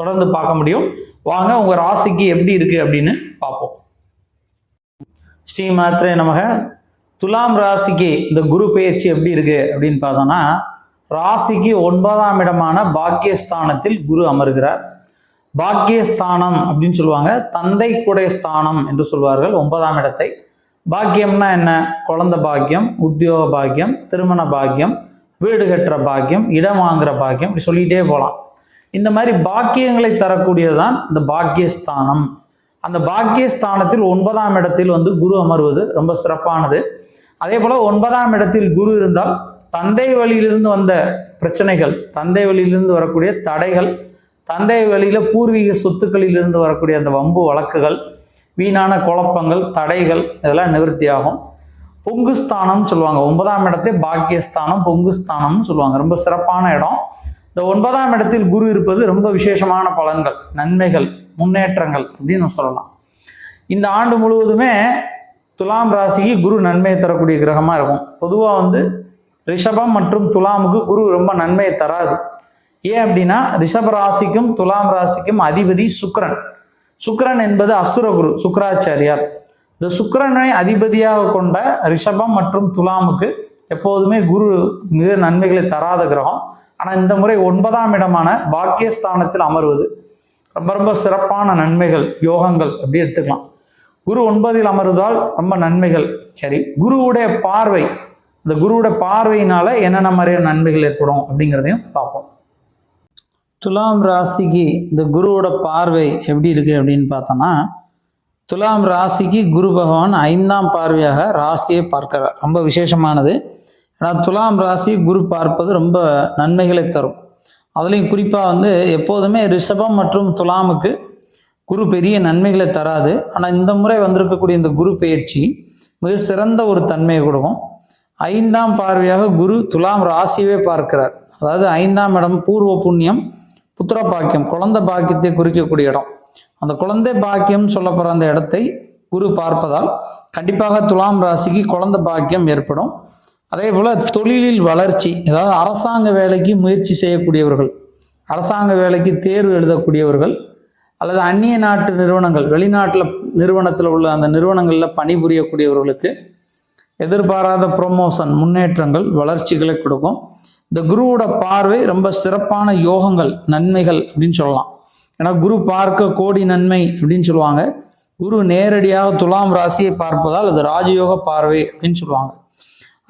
தொடர்ந்து பார்க்க முடியும். வாங்க உங்கள் ராசிக்கு எப்படி இருக்குது அப்படின்னு பார்ப்போம். ஸ்ரீ மாத்திரை நமக. துலாம் ராசிக்கு இந்த குரு பயிற்சி எப்படி இருக்கு அப்படின்னு பார்த்தோம்னா ராசிக்கு ஒன்பதாம் இடமான பாக்கியஸ்தானத்தில் குரு அமர்கிறார். பாக்கியஸ்தானம் அப்படின்னு சொல்லுவாங்க. தந்தை கூடை ஸ்தானம் என்று சொல்வார்கள் ஒன்பதாம் இடத்தை. பாக்கியம்னா என்ன? குழந்தை பாக்கியம் உத்தியோக பாக்கியம் திருமண பாக்கியம் வீடு கட்டுற பாக்கியம் இடம் வாங்குற பாக்கியம் இப்படி சொல்லிகிட்டே போகலாம். இந்த மாதிரி பாக்கியங்களை தரக்கூடியது தான் இந்த பாக்கியஸ்தானம். அந்த பாக்கியஸ்தானத்தில் ஒன்பதாம் இடத்தில் வந்து குரு அமர்வது ரொம்ப சிறப்பானது. அதே போல் ஒன்பதாம் இடத்தில் குரு இருந்தால் தந்தை வழியிலிருந்து வந்த பிரச்சனைகள் தந்தை வழியிலிருந்து வரக்கூடிய தடைகள் தந்தை வழியில் பூர்வீக சொத்துக்களிலிருந்து வரக்கூடிய அந்த வம்பு வழக்குகள் வீணான குழப்பங்கள் தடைகள் இதெல்லாம் நிவர்த்தியாகும். பொங்குஸ்தானம்னு சொல்லுவாங்க. ஒன்பதாம் இடத்தை பாக்கியஸ்தானம் பொங்குஸ்தானம்னு சொல்லுவாங்க. ரொம்ப சிறப்பான இடம். இந்த ஒன்பதாம் இடத்தில் குரு இருப்பது ரொம்ப விசேஷமான பலன்கள் நன்மைகள் முன்னேற்றங்கள் அப்படின்னு சொல்லலாம். இந்த ஆண்டு முழுவதுமே துலாம் ராசிக்கு குரு நன்மையை தரக்கூடிய கிரகமாக இருக்கும். பொதுவாக வந்து ரிஷபம் மற்றும் துலாமுக்கு குரு ரொம்ப நன்மையை தராது. ஏன் அப்படின்னா ரிஷப ராசிக்கும் துலாம் ராசிக்கும் அதிபதி சுக்கரன். சுக்கரன் என்பது அசுர குரு சுக்கராச்சாரியார். இந்த சுக்கரனை அதிபதியாக கொண்ட ரிஷபம் மற்றும் துலாமுக்கு எப்போதுமே குரு மிக நன்மைகளை தராத கிரகம். ஆனால் இந்த முறை ஒன்பதாம் இடமான பாக்கியஸ்தானத்தில் அமர்வது ரொம்ப ரொம்ப சிறப்பான நன்மைகள் யோகங்கள் அப்படி எடுத்துக்கலாம். குரு ஒன்பதில் அமர்வதால் ரொம்ப நன்மைகள். சரி குருவுடைய பார்வை இந்த குருவுடைய பார்வையினால என்னென்ன மாதிரியான நன்மைகள் ஏற்படும் அப்படிங்கிறதையும் பார்ப்போம். துலாம் ராசிக்கு இந்த குருவோட பார்வை எப்படி இருக்கு அப்படின்னு பார்த்தோன்னா துலாம் ராசிக்கு குரு பகவான் ஐந்தாம் பார்வையாக ராசியை பார்க்கிறார். ரொம்ப விசேஷமானது. ஆனால் துலாம் ராசி குரு பார்ப்பது ரொம்ப நன்மைகளை தரும். அதுலேயும் குறிப்பாக வந்து எப்போதுமே ரிஷபம் மற்றும் துலாமுக்கு குரு பெரிய நன்மைகளை தராது. ஆனால் இந்த முறை வந்திருக்கக்கூடிய இந்த குரு பயிற்சி மிக சிறந்த ஒரு தன்மையை கொடுக்கும். ஐந்தாம் பார்வையாக குரு துலாம் ராசியவே பார்க்கிறார். அதாவது ஐந்தாம் இடம் பூர்வ புண்ணியம் புத்திர பாக்கியம் குழந்தை பாக்கியத்தை குறிக்கக்கூடிய இடம். அந்த குழந்தை பாக்கியம் சொல்லப்படுற அந்த இடத்தை குரு பார்ப்பதால் கண்டிப்பாக துலாம் ராசிக்கு குழந்தை பாக்கியம் ஏற்படும். அதே போல் தொழிலில் வளர்ச்சி அதாவது அரசாங்க வேலைக்கு முயற்சி செய்யக்கூடியவர்கள் அரசாங்க வேலைக்கு தேர்வு எழுதக்கூடியவர்கள் அல்லது அந்நிய நாட்டு நிறுவனங்கள் வெளிநாட்டில் நிறுவனத்தில் உள்ள அந்த நிறுவனங்களில் பணிபுரியக்கூடியவர்களுக்கு எதிர்பாராத ப்ரொமோஷன் முன்னேற்றங்கள் வளர்ச்சிகளை கொடுக்கும். இந்த குருவோட பார்வை ரொம்ப சிறப்பான யோகங்கள் நன்மைகள் அப்படின்னு சொல்லலாம். ஏன்னா குரு பார்க்க கோடி நன்மை அப்படின்னு சொல்லுவாங்க. குரு நேரடியாக துலாம் ராசியை பார்ப்பதால் அது ராஜயோக பார்வை அப்படின்னு சொல்லுவாங்க.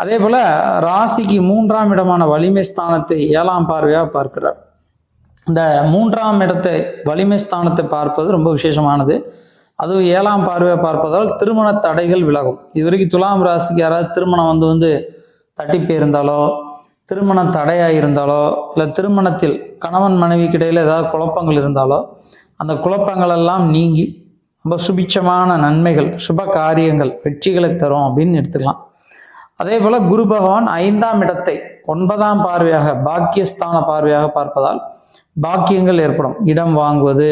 அதே போல் ராசிக்கு மூன்றாம் இடமான வலிமை ஸ்தானத்தை ஏழாம் பார்வையாக பார்க்கிறார். இந்த மூன்றாம் இடத்தை வலிமை ஸ்தானத்தை பார்ப்பது ரொம்ப விசேஷமானது. அதுவும் ஏழாம் பார்வையாக பார்ப்பதால் திருமண தடைகள் விலகும். இது வரைக்கும் துலாம் ராசிக்கு யாராவது திருமணம் வந்து வந்து தட்டி போயிருந்தாலோ திருமணம் தடையாக இருந்தாலோ இல்லை திருமணத்தில் கணவன் மனைவிக்கு இடையில் ஏதாவது குழப்பங்கள் இருந்தாலோ அந்த குழப்பங்கள் எல்லாம் நீங்கி ரொம்ப சுபிட்சமான நன்மைகள் சுப காரியங்கள் வெற்றிகளை தரும் அப்படின்னு எடுத்துக்கலாம். அதே போல் குரு பகவான் ஐந்தாம் இடத்தை ஒன்பதாம் பார்வையாக பாக்கியஸ்தான பார்வையாக பார்ப்பதால் பாக்கியங்கள் ஏற்படும். இடம் வாங்குவது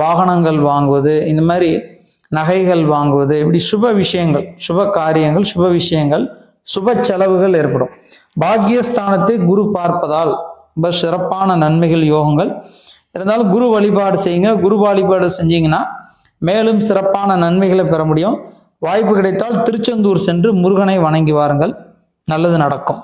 வாகனங்கள் வாங்குவது இந்த மாதிரி நகைகள் வாங்குவது இப்படி சுப விஷயங்கள் சுப காரியங்கள் சுப விஷயங்கள் சுப செலவுகள் ஏற்படும். பாக்கியஸ்தானத்தை குரு பார்ப்பதால் ரொம்ப சிறப்பான நன்மைகள் யோகங்கள். இருந்தாலும் குரு வழிபாடு செய்யுங்க. குரு வழிபாடு செஞ்சீங்கன்னா மேலும் சிறப்பான நன்மைகளை பெற முடியும். வாய்ப்பு கிடைத்தால் திருச்செந்தூர் சென்று முருகனை வணங்கி வாருங்கள். நல்லது நடக்கும்.